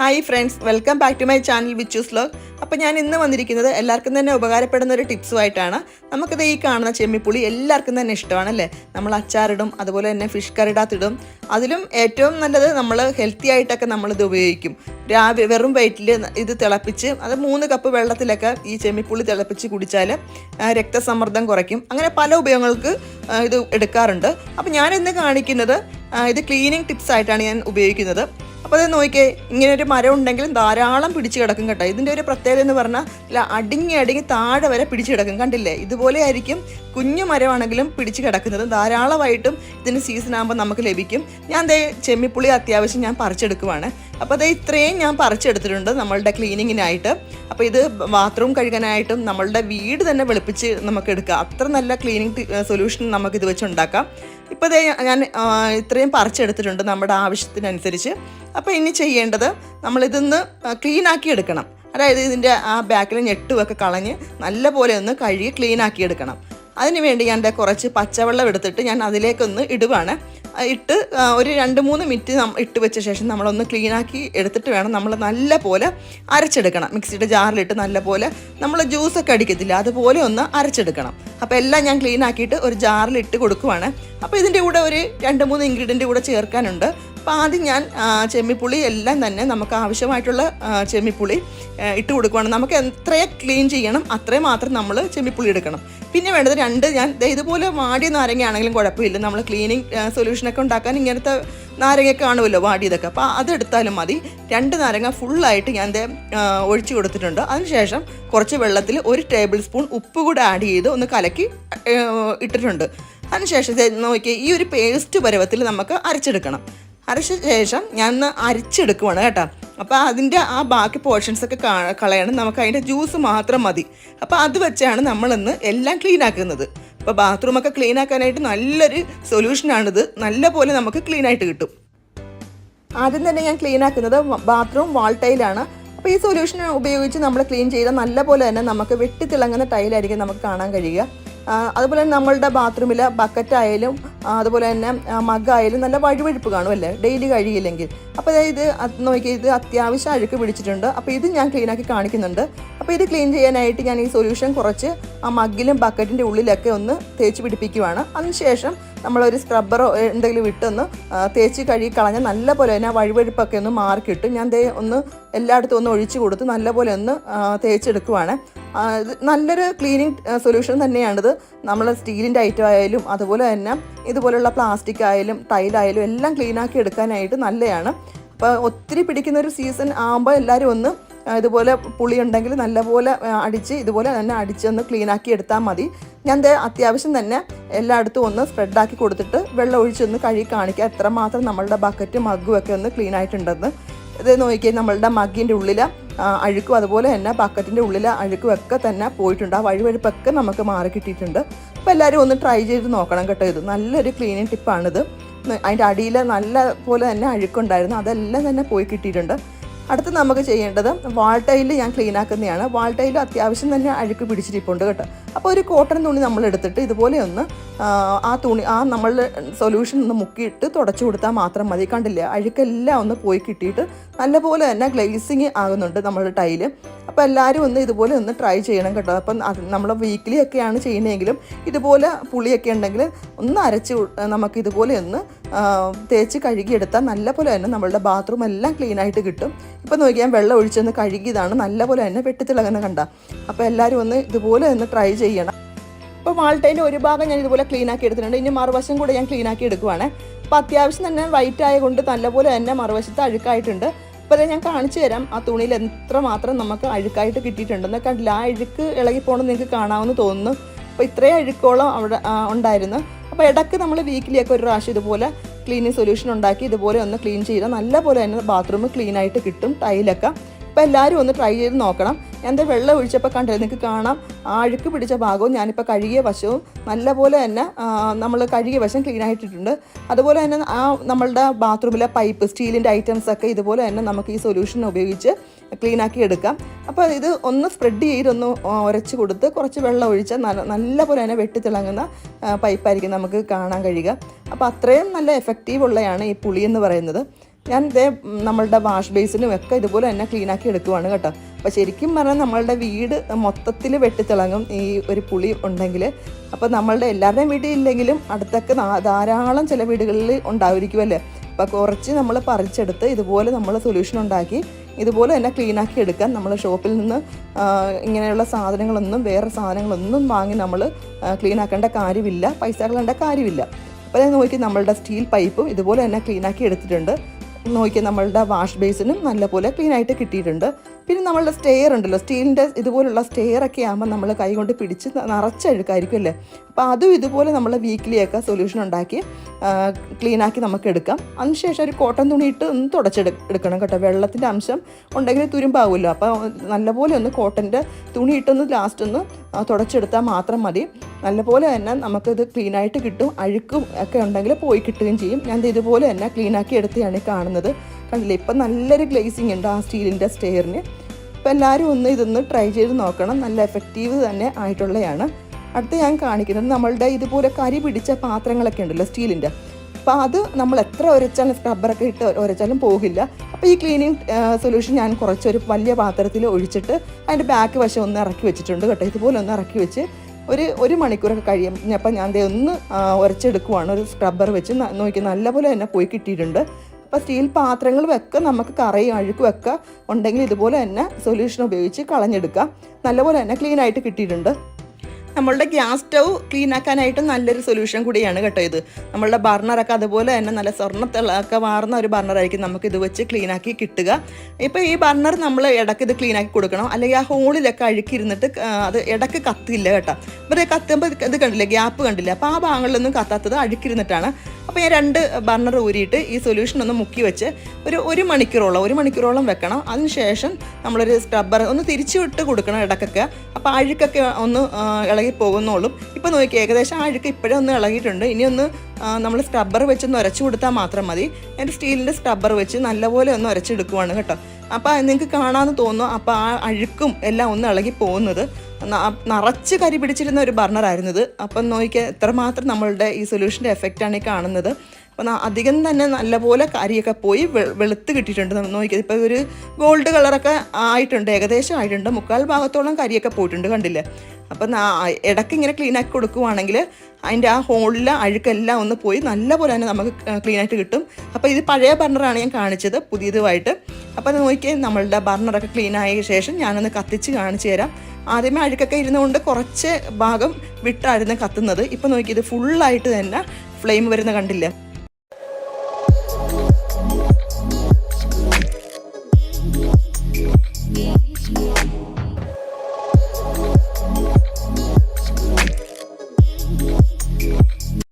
Hi friends welcome back to my channel Vichus log. അപ്പോൾ ഞാൻ ഇന്ന് വന്നിരിക്കുന്നത് എല്ലാവർക്കും തന്നെ ഉപകാരപ്പെടുന്ന ഒരു ടിപ്സുമായിട്ടാണ്. നമുക്കിത് ഈ കാണുന്ന ചെമ്മിപ്പുളി എല്ലാവർക്കും തന്നെ ഇഷ്ടമാണല്ലേ? നമ്മൾ അച്ചാറിടും അതുപോലെ തന്നെ ഫിഷ് കറിടാത്തിടും അതിലും ഏറ്റവും നല്ലത് നമ്മൾ ഹെൽത്തി ആയിട്ടൊക്കെ നമ്മളിത് ഉപയോഗിക്കും. രാവിലെ വെറും വെയിറ്റിൽ ഇത് തിളപ്പിച്ച് അത് മൂന്ന് കപ്പ് വെള്ളത്തിലൊക്കെ ഈ ചെമ്മിപ്പുളി തിളപ്പിച്ച് കുടിച്ചാൽ രക്തസമ്മർദ്ദം കുറയ്ക്കും. അങ്ങനെ പല ഉപയോഗങ്ങൾക്ക് ഇത് എടുക്കാറുണ്ട്. അപ്പോൾ ഞാൻ ഇന്ന് കാണിക്കുന്നത് ഇത് ക്ലീനിങ് ടിപ്സ് ആയിട്ടാണ് ഞാൻ ഉപയോഗിക്കുന്നത്. അപ്പോൾ അത് നോക്കിയേ ഇങ്ങനെ ഒരു മരം ഉണ്ടെങ്കിലും ധാരാളം പിടിച്ചു കിടക്കും കേട്ടോ. ഇതിന്റെ ഒരു പ്രത്യേകത എന്ന് പറഞ്ഞാൽ ഇല്ല അടിങ്ങി അടിങ്ങി താഴെ വരെ പിടിച്ചു കിടക്കും. കണ്ടില്ലേ? ഇതുപോലെ ആയിരിക്കും കുഞ്ഞു മരമാണെങ്കിലും പിടിച്ചു കിടക്കുന്നത്. ധാരാളമായിട്ടും ഇതിന് സീസൺ ആകുമ്പോൾ നമുക്ക് ലഭിക്കും. ഞാൻ ദേ ചെമ്മിപ്പുളി അത്യാവശ്യം ഞാൻ പറിച്ചെടുക്കുവാണ്. അപ്പോൾ അത് ഇത്രയും ഞാൻ പറിച്ചെടുത്തിട്ടുണ്ട് നമ്മളുടെ ക്ലീനിങ്ങിനായിട്ട്. അപ്പോൾ ഇത് ബാത്റൂം കഴുകാനായിട്ടും നമ്മളുടെ വീട് തന്നെ വെളുപ്പിച്ച് നമുക്ക് എടുക്കാം. അത്ര നല്ല ക്ലീനിങ് സൊല്യൂഷൻ നമുക്ക് ഇത് വെച്ച് ഉണ്ടാക്കാം ഇപ്പോൾ ഞാൻ ഇത്രയും പറിച്ചെടുത്തിട്ടുണ്ട് നമ്മുടെ ആവശ്യത്തിനനുസരിച്ച്. അപ്പോൾ ഇനി ചെയ്യേണ്ടത് നമ്മളിതൊന്ന് ക്ലീൻ ആക്കി എടുക്കണം. അതായത് ഇതിന്റെ ആ ബാക്കിൽ ഞെട്ടുമൊക്കെ കളഞ്ഞ് നല്ല പോലെ ഒന്ന് കഴുകി ക്ലീൻ ആക്കി എടുക്കണം. അതിനുവേണ്ടി ഞാൻ കുറച്ച് പച്ചവെള്ളം എടുത്തിട്ട് ഞാൻ അതിലേക്കൊന്ന് ഇടുവാണ്. ഇട്ട് ഒരു രണ്ട് മൂന്ന് മിനിറ്റ് ഇട്ട് വെച്ച ശേഷം നമ്മളൊന്ന് ക്ലീൻ ആക്കി എടുത്തിട്ട് വേണം നമ്മൾ നല്ല പോലെ അരച്ചെടുക്കണം. മിക്സിയുടെ ജാറിലിട്ട് നല്ല പോലെ നമ്മൾ ജ്യൂസൊക്കെ അടിക്കത്തില്ല അതുപോലെ ഒന്ന് അരച്ചെടുക്കണം. അപ്പോൾ എല്ലാം ഞാൻ ക്ലീൻ ആക്കിയിട്ട് ഒരു ജാറിലിട്ട് കൊടുക്കുവാണ്. അപ്പോൾ ഇതിന്റെ കൂടെ ഒരു രണ്ട് മൂന്ന് ഇൻഗ്രീഡിയന്റ് കൂടെ ചേർക്കാനുണ്ട്. അപ്പോൾ ആദ്യം ഞാൻ ചെമ്മിപ്പുളി എല്ലാം തന്നെ നമുക്ക് ആവശ്യമായിട്ടുള്ള ചെമ്മിപ്പുളി ഇട്ട് കൊടുക്കുവാണ്. നമുക്ക് എത്രയെ ക്ലീൻ ചെയ്യണം അത്രയും മാത്രം നമ്മൾ ചെമ്മിപ്പുളി എടുക്കണം. പിന്നെ വേണ്ടത് രണ്ട് ഞാൻ ഇതുപോലെ വാടിയ നാരങ്ങയാണെങ്കിലും കുഴപ്പമില്ല. നമ്മൾ ക്ലീനിങ് സൊല്യൂഷനൊക്കെ ഉണ്ടാക്കാൻ ഇങ്ങനത്തെ നാരങ്ങയൊക്കെ കാണുമല്ലോ വാടിയതൊക്കെ. അപ്പോൾ അതെടുത്താലും മതി. രണ്ട് നാരങ്ങ ഫുള്ളായിട്ട് ഞാൻ ദേ ഒഴിച്ചു കൊടുത്തിട്ടുണ്ട്. അതിനുശേഷം കുറച്ച് വെള്ളത്തിൽ ഒരു ടേബിൾ സ്പൂൺ ഉപ്പ് കൂടെ ആഡ് ചെയ്ത് ഒന്ന് കലക്കി ഇട്ടിട്ടുണ്ട്. അതിനുശേഷം നോക്കിയാൽ നോക്കിയേ ഈ ഒരു പേസ്റ്റ് പരുവത്തിൽ നമുക്ക് അരച്ചെടുക്കണം. അരച്ച ശേഷം ഞാൻ ഒന്ന് അരിച്ചെടുക്കുവാണ് കേട്ടോ. അപ്പോൾ അതിന്റെ ആ ബാക്കി പോർഷൻസ് ഒക്കെ കളയണം. നമുക്ക് അതിന്റെ ജ്യൂസ് മാത്രം മതി. അപ്പോൾ അത് വെച്ചാണ് നമ്മളിന്ന് എല്ലാം ക്ലീൻ ആക്കുന്നത്. അപ്പോൾ ബാത്റൂമൊക്കെ ക്ലീൻ ആക്കാനായിട്ട് നല്ലൊരു സൊല്യൂഷനാണിത് നല്ല പോലെ നമുക്ക് ക്ലീൻ ആയിട്ട് കിട്ടും. ആദ്യം തന്നെ ഞാൻ ക്ലീൻ ആക്കുന്നത് ബാത്റൂം വാൾ ടൈലാണ് അപ്പോൾ ഈ സൊല്യൂഷൻ ഉപയോഗിച്ച് നമ്മൾ ക്ലീൻ ചെയ്താൽ നല്ല പോലെ തന്നെ നമുക്ക് വെട്ടിത്തിളങ്ങുന്ന ടൈലായിരിക്കും നമുക്ക് കാണാൻ കഴിയുക. അതുപോലെ തന്നെ നമ്മളുടെ ബാത്റൂമിൽ ബക്കറ്റായാലും അതുപോലെ തന്നെ മഗ്ഗായാലും നല്ല വഴുവഴുപ്പ് കാണുമല്ലേ ഡെയിലി കഴിയില്ലെങ്കിൽ. അപ്പോൾ ഇത് നോക്കി ഇത് അത്യാവശ്യം അഴുക്ക് പിടിച്ചിട്ടുണ്ട്. അപ്പോൾ ഇത് ഞാൻ ക്ലീൻ ആക്കി കാണിക്കുന്നുണ്ട്. അപ്പോൾ ഇത് ക്ലീൻ ചെയ്യാനായിട്ട് ഞാൻ ഈ സൊല്യൂഷൻ കുറച്ച് ആ മഗ്ഗിലും ബക്കറ്റിന്റെ ഉള്ളിലൊക്കെ ഒന്ന് തേച്ച് പിടിപ്പിക്കുവാണ്. അതിനുശേഷം നമ്മളൊരു സ്ക്രബ്ബറോ എന്തെങ്കിലും ഇട്ടൊന്ന് തേച്ച് കഴുകി കളഞ്ഞാൽ നല്ല പോലെ തന്നെ വഴുവഴുപ്പൊക്കെ ഒന്ന് മാർക്കിട്ട് ഞാൻ ദേ ഒന്ന് എല്ലായിടത്തും ഒന്ന് ഒഴിച്ചു കൊടുത്ത് നല്ലപോലെ ഒന്ന് തേച്ചെടുക്കുവാണ്. നല്ലൊരു ക്ലീനിങ് സൊല്യൂഷൻ തന്നെയാണിത്. നമ്മൾ സ്റ്റീലിന്റെ ഐറ്റം ആയാലും അതുപോലെ തന്നെ ഇതുപോലുള്ള പ്ലാസ്റ്റിക് ആയാലും ടൈലായാലും എല്ലാം ക്ലീനാക്കി എടുക്കാനായിട്ട് നല്ലതാണ് അപ്പോൾ ഒത്തിരി പിടിക്കുന്ന ഒരു സീസൺ ആകുമ്പോൾ എല്ലാവരും ഒന്ന് ഇതുപോലെ പുളി ഉണ്ടെങ്കിൽ നല്ലപോലെ അടിച്ച് ഇതുപോലെ തന്നെ അടിച്ച് ഒന്ന് ക്ലീനാക്കി എടുത്താൽ മതി. ഞാൻ അത്യാവശ്യം തന്നെ എല്ലായിടത്തും ഒന്ന് സ്പ്രെഡാക്കി കൊടുത്തിട്ട് വെള്ളം ഒഴിച്ചൊന്ന് കഴുകി കാണിക്കുക എത്രമാത്രം നമ്മളുടെ ബക്കറ്റും മഗ്ഗും ഒക്കെ ഒന്ന് ക്ലീൻ ആയിട്ടുണ്ടെന്ന്. ഇത് നോക്കിയാൽ നമ്മളുടെ മഗ്ഗിന്റെ ഉള്ളിൽ അഴുക്കും. അതുപോലെ തന്നെ ബക്കറ്റിന്റെ ഉള്ളിലെ അഴുക്കും ഒക്കെ തന്നെ പോയിട്ടുണ്ട്. ആ വഴുവഴുപ്പൊക്കെ നമുക്ക് മാറി കിട്ടിയിട്ടുണ്ട്. അപ്പോൾ എല്ലാവരും ഒന്ന് ട്രൈ ചെയ്ത് നോക്കണം കേട്ടോ ഇത്. നല്ലൊരു ക്ലീനിങ് ടിപ്പാണിത് അതിന്റെ അടിയിൽ നല്ല പോലെ തന്നെ അഴുക്കുണ്ടായിരുന്നു. അതെല്ലാം തന്നെ പോയി കിട്ടിയിട്ടുണ്ട്. അടുത്ത് നമുക്ക് ചെയ്യേണ്ടത് വാൾട്ടയിൽ ഞാൻ ക്ലീൻ ആക്കുന്നതാണ്. വാൾട്ടയിൽ അത്യാവശ്യം തന്നെ അഴുക്ക് പിടിച്ചിരിപ്പുണ്ട് കേട്ടോ. അപ്പോൾ ഒരു കോട്ടൺ തുണി നമ്മൾ എടുത്തിട്ട് ഇതുപോലെ ഒന്ന് ആ, തുണി ആ നമ്മൾ സൊല്യൂഷൻ ഒന്ന് മുക്കിയിട്ട് തുടച്ചു കൊടുത്താൽ മാത്രം മതി. കണ്ടില്ല? അഴുക്കെല്ലാം ഒന്ന് പോയി കിട്ടിയിട്ട് നല്ലപോലെ തന്നെ ഗ്ലേസിങ് ആകുന്നുണ്ട് നമ്മുടെ ടൈൽ അപ്പോൾ എല്ലാവരും ഒന്ന് ഇതുപോലെ ഒന്ന് ട്രൈ ചെയ്യണം കേട്ടോ. അപ്പം നമ്മൾ വീക്കിലി ഒക്കെയാണ് ചെയ്യുന്നതെങ്കിലും ഇതുപോലെ പുളിയൊക്കെ ഉണ്ടെങ്കിൽ ഒന്ന് അരച്ച് നമുക്ക് ഇതുപോലെ ഒന്ന് തേച്ച് കഴുകിയെടുത്താൽ നല്ലപോലെ തന്നെ നമ്മളുടെ ബാത്റൂം എല്ലാം ക്ലീൻ ആയിട്ട് കിട്ടും. ഇപ്പം നോക്കിയാൽ വെള്ളം ഒഴിച്ചൊന്ന് കഴുകിയതാണ്. നല്ലപോലെ തന്നെ വെട്ടിത്തിളകുന്ന കണ്ട. അപ്പോൾ എല്ലാവരും ഒന്ന് ഇതുപോലെ ഒന്ന് ട്രൈ ചെയ്യണം. ഇപ്പോൾ വാൾട്ടേന്റെ ഒരു ഭാഗം ഞാൻ ഇതുപോലെ ക്ലീൻ ആക്കി എടുത്തിട്ടുണ്ട്. ഇനി മറുവശം കൂടെ ഞാൻ ക്ലീൻ ആക്കി എടുക്കുവാണ്. അപ്പോൾ അത്യാവശ്യം തന്നെ വൈറ്റ് ആയതുകൊണ്ട് നല്ലപോലെ തന്നെ മറുവശത്ത് അഴുക്കായിട്ടുണ്ട്. അപ്പോൾ ഞാൻ കാണിച്ചു തരാം ആ തുണിയിൽ എത്ര മാത്രം നമുക്ക് അഴുക്കായിട്ട് കിട്ടിയിട്ടുണ്ടെന്ന് കണ്ടില്ല ആ അഴുക്ക് ഇളകി നിങ്ങൾക്ക് കാണാമെന്ന് തോന്നുന്നു. അപ്പോൾ ഇത്രയും അഴുക്കോളം അവിടെ ഉണ്ടായിരുന്നു. അപ്പോൾ ഇടയ്ക്ക് നമ്മൾ വീക്കിലിയൊക്കെ ഒരു പ്രാവശ്യം ഇതുപോലെ ക്ലീനിങ് സൊല്യൂഷൻ ഉണ്ടാക്കി ഇതുപോലെ ഒന്ന് ക്ലീൻ ചെയ്താൽ നല്ലപോലെ തന്നെ ബാത്റൂം ക്ലീൻ ആയിട്ട് കിട്ടും ടൈലൊക്കെ അപ്പോൾ എല്ലാവരും ഒന്ന് ട്രൈ ചെയ്ത് നോക്കണം. എന്റെ വെള്ളം ഒഴിച്ചപ്പോൾ കണ്ടത് നിങ്ങൾക്ക് കാണാം. അഴുക്ക് പിടിച്ച ഭാഗവും ഞാനിപ്പോൾ കഴുകിയ വശവും നല്ലപോലെ തന്നെ നമ്മൾ കഴുകിയ വശം ക്ലീൻ ആയിട്ടിട്ടുണ്ട്. അതുപോലെ തന്നെ ആ നമ്മളുടെ ബാത്റൂമിലെ പൈപ്പ് സ്റ്റീലിന്റെ ഐറ്റംസ് ഒക്കെ ഇതുപോലെ തന്നെ നമുക്ക് ഈ സൊല്യൂഷൻ ഉപയോഗിച്ച് ക്ലീൻ ആക്കി എടുക്കാം. അപ്പോൾ ഇത് ഒന്ന് സ്പ്രെഡ് ചെയ്തൊന്ന് ഉരച്ച് കൊടുത്ത് കുറച്ച് വെള്ളം ഒഴിച്ചാൽ നല്ല നല്ല പോലെ തന്നെ വെട്ടിത്തിളങ്ങുന്ന പൈപ്പായിരിക്കും നമുക്ക് കാണാൻ കഴിയുക. അപ്പോൾ അത്രയും നല്ല എഫക്റ്റീവ് ഉള്ളതാണ് ഈ പുളി എന്ന് പറയുന്നത്. ഞാൻ ഇതേ നമ്മളുടെ വാഷ് ബേസിനും ഒക്കെ ഇതുപോലെ തന്നെ ക്ലീൻ ആക്കി എടുക്കുവാണ് കേട്ടോ. അപ്പോൾ ശരിക്കും പറഞ്ഞാൽ നമ്മളുടെ വീട് മൊത്തത്തിൽ വെട്ടിത്തിളങ്ങും ഈ ഒരു പുളി ഉണ്ടെങ്കിൽ അപ്പോൾ നമ്മളുടെ എല്ലാവരുടെയും വീട്ടിൽ ഇല്ലെങ്കിലും അടുത്തൊക്കെ ധാരാളം ചില വീടുകളിൽ ഉണ്ടായിരിക്കുമല്ലേ അപ്പോൾ കുറച്ച് നമ്മൾ പറിച്ചെടുത്ത് ഇതുപോലെ നമ്മൾ സൊല്യൂഷൻ ഉണ്ടാക്കി ഇതുപോലെ തന്നെ ക്ലീൻ ആക്കി എടുക്കാൻ നമ്മൾ ഷോപ്പിൽ നിന്ന് ഇങ്ങനെയുള്ള സാധനങ്ങളൊന്നും വേറെ സാധനങ്ങളൊന്നും വാങ്ങി നമ്മൾ ക്ലീൻ ആക്കേണ്ട കാര്യമില്ല പൈസ കളേണ്ട കാര്യമില്ല. അപ്പോൾ ഞാൻ നോക്കി നമ്മളുടെ സ്റ്റീൽ പൈപ്പും ഇതുപോലെ തന്നെ ക്ലീൻ ആക്കി എടുത്തിട്ടുണ്ട്. നോക്കി നമ്മളുടെ വാഷ് ബേസിനും നല്ലപോലെ ക്ലീൻ ആയിട്ട് കിട്ടിയിട്ടുണ്ട്. പിന്നെ നമ്മളുടെ സ്റ്റെയർ ഉണ്ടല്ലോ സ്റ്റീലിന്റെ ഇതുപോലുള്ള സ്റ്റെയർ ഒക്കെ ആകുമ്പോൾ നമ്മൾ കൈകൊണ്ട് പിടിച്ച് നിറച്ചെഴുക്കായിരിക്കും അല്ലേ? അപ്പോൾ അതും ഇതുപോലെ നമ്മൾ വീക്കിലിയൊക്കെ സൊല്യൂഷൻ ഉണ്ടാക്കി ക്ലീനാക്കി നമുക്ക് എടുക്കാം. അതിനുശേഷം ഒരു കോട്ടൺ തുണി ഇട്ട് ഒന്ന് തുടച്ചെടു എടുക്കണം കേട്ടോ. വെള്ളത്തിന്റെ അംശം ഉണ്ടെങ്കിൽ തുരുമ്പാവുമല്ലോ അപ്പോൾ നല്ലപോലെ ഒന്ന് കോട്ടന്റെ തുണി ഇട്ടൊന്ന് ലാസ്റ്റ് ഒന്ന് തുടച്ചെടുത്താൽ മാത്രം മതി. നല്ലപോലെ തന്നെ നമുക്കിത് ക്ലീനായിട്ട് കിട്ടും. അഴുക്കും ഒക്കെ ഉണ്ടെങ്കിൽ പോയി കിട്ടുകയും ചെയ്യും. ഞാൻ ഇതുപോലെ തന്നെ ക്ലീനാക്കി ഈ കാണുന്നത്. കണ്ടില്ലേ? ഇപ്പം നല്ലൊരു ഗ്ലേസിങ് ഉണ്ട് ആ സ്റ്റീലിന്റെ സ്റ്റെയറിന് അപ്പോൾ എല്ലാവരും ഒന്ന് ഇതൊന്ന് ട്രൈ ചെയ്ത് നോക്കണം. നല്ല എഫക്റ്റീവ് തന്നെ ആയിട്ടുള്ളതാണ് അടുത്ത് ഞാൻ കാണിക്കുന്നത് നമ്മളുടെ ഇതുപോലെ കരി പിടിച്ച പാത്രങ്ങളൊക്കെ ഉണ്ടല്ലോ സ്റ്റീലിന്റെ അപ്പോൾ അത് നമ്മൾ എത്ര ഉരച്ചാലും സ്ക്രബ്ബറൊക്കെ ഇട്ട് ഉരച്ചാലും പോകില്ല. അപ്പോൾ ഈ ക്ലീനിങ് സൊല്യൂഷൻ ഞാൻ കുറച്ചൊരു വലിയ പാത്രത്തിൽ ഒഴിച്ചിട്ട് അതിന്റെ ബാക്ക് വശം ഒന്ന് ഇറക്കി വെച്ചിട്ടുണ്ട് കേട്ടോ. ഇതുപോലെ ഒന്ന് ഇറക്കി വെച്ച് ഒരു ഒരു മണിക്കൂറൊക്കെ കഴിയും അപ്പം ഞാൻ ദേ ഒന്ന് ഉരച്ചെടുക്കുവാണ് ഒരു സ്ക്രബ്ബർ വെച്ച് നോക്കി നല്ലപോലെ തന്നെ പോയി കിട്ടിയിട്ടുണ്ട്. അപ്പോൾ സ്റ്റീൽ പാത്രങ്ങൾ വെക്കുക നമുക്ക് കറയും അഴുക്കും വെക്കുക ഉണ്ടെങ്കിൽ ഇതുപോലെ തന്നെ സൊല്യൂഷൻ ഉപയോഗിച്ച് കളഞ്ഞെടുക്കാം. നല്ലപോലെ തന്നെ ക്ലീൻ ആയിട്ട് കിട്ടിയിട്ടുണ്ട്. നമ്മളുടെ ഗ്യാസ് സ്റ്റൗ ക്ലീൻ ആക്കാനായിട്ട് നല്ലൊരു സൊല്യൂഷൻ കൂടിയാണ് കേട്ടോ ഇത്. നമ്മളുടെ ബർണറൊക്കെ അതുപോലെ തന്നെ നല്ല സ്വർണത്തിളൊക്കെ മാറുന്ന ഒരു ബർണറായിരിക്കും നമുക്ക് ഇത് വെച്ച് ക്ലീൻ ആക്കി കിട്ടുക. ഇപ്പോൾ ഈ ബർണർ നമ്മൾ ഇടയ്ക്ക് ഇത് ക്ലീൻ ആക്കി കൊടുക്കണം. അല്ലെങ്കിൽ ആ ഹോളിലൊക്കെ അഴുക്കിരുന്നിട്ട് അത് ഇടയ്ക്ക് കത്തില്ല കേട്ടോ. അപ്പോൾ കത്തുമ്പോൾ ഇത് കണ്ടില്ല ഗ്യാപ്പ് കണ്ടില്ല? അപ്പോൾ ആ ഭാഗങ്ങളിലൊന്നും കത്താത്തത് അഴുക്കിരുന്നിട്ടാണ്. അപ്പോൾ ഞാൻ രണ്ട് ബർണർ ഊരിയിട്ട് ഈ സൊല്യൂഷൻ ഒന്ന് മുക്കി വെച്ച് ഒരു ഒരു മണിക്കൂറോളം ഒരു മണിക്കൂറോളം വെക്കണം. അതിനുശേഷം നമ്മളൊരു സ്ക്രബ്ബർ ഒന്ന് തിരിച്ചു വിട്ട് കൊടുക്കണം ഇടക്കൊക്കെ. അപ്പോൾ അഴുക്കൊക്കെ ഒന്ന് ഇളകി പോകുന്നുള്ളൂ ഇപ്പോൾ നോക്കി ഏകദേശം അഴുക്ക് ഇപ്പോഴേ ഒന്ന് ഇളകിയിട്ടുണ്ട്. ഇനി ഒന്ന് നമ്മൾ സ്ക്രബ്ബർ വെച്ചൊന്ന് ഉരച്ചു കൊടുത്താൽ മാത്രം മതി. എന്റെ സ്റ്റീലിന്റെ സ്ക്രബ്ബർ വെച്ച് നല്ലപോലെ ഒന്ന് ഉരച്ചെടുക്കുവാണ് കേട്ടോ. അപ്പോൾ നിങ്ങൾക്ക് കാണാമെന്ന് തോന്നുന്നു. അപ്പോൾ ആ അഴുക്കും എല്ലാം ഒന്ന് ഇളകി പോകുന്നത്. നിറച്ച് കരി പിടിച്ചിരുന്ന ഒരു ബർണറായിരുന്നത് അപ്പം നോക്കിയാൽ എത്രമാത്രം നമ്മളുടെ ഈ സൊല്യൂഷന്റെ എഫക്റ്റാണ് ഈ കാണുന്നത്. അപ്പം അധികം തന്നെ നല്ലപോലെ കരിയൊക്കെ പോയി വെളുത്ത് കിട്ടിയിട്ടുണ്ട്. നോക്കിയത് ഇപ്പോൾ ഒരു ഗോൾഡ് കളറൊക്കെ ആയിട്ടുണ്ട് ഏകദേശം ആയിട്ടുണ്ട്. മുക്കാൽ ഭാഗത്തോളം കരിയൊക്കെ പോയിട്ടുണ്ട് കണ്ടില്ലേ? അപ്പം ഇടയ്ക്ക് ഇങ്ങനെ ക്ലീൻ ആക്കി കൊടുക്കുവാണെങ്കിൽ അതിന്റെ ആ ഹോളിലെ അഴുക്കെല്ലാം ഒന്ന് പോയി നല്ലപോലെ തന്നെ നമുക്ക് ക്ലീൻ ആയിട്ട് കിട്ടും. അപ്പോൾ ഇത് പഴയ ബർണറാണ് ഞാൻ കാണിച്ചത് പുതിയതുമായിട്ട്. അപ്പോൾ നോക്കിയാൽ നമ്മളുടെ ബർണറൊക്കെ ക്ലീൻ ആയ ശേഷം ഞാനൊന്ന് കത്തിച്ച് കാണിച്ചു തരാം. ആദ്യമേ അഴുക്കൊക്കെ ഇരുന്നുകൊണ്ട് കുറച്ച് ഭാഗം വിട്ടായിരുന്നു കത്തുന്നത്. ഇപ്പോൾ നോക്കി ഇത് ഫുള്ളായിട്ട് തന്നെ ഫ്ലെയിം വരുന്ന കണ്ടില്ല?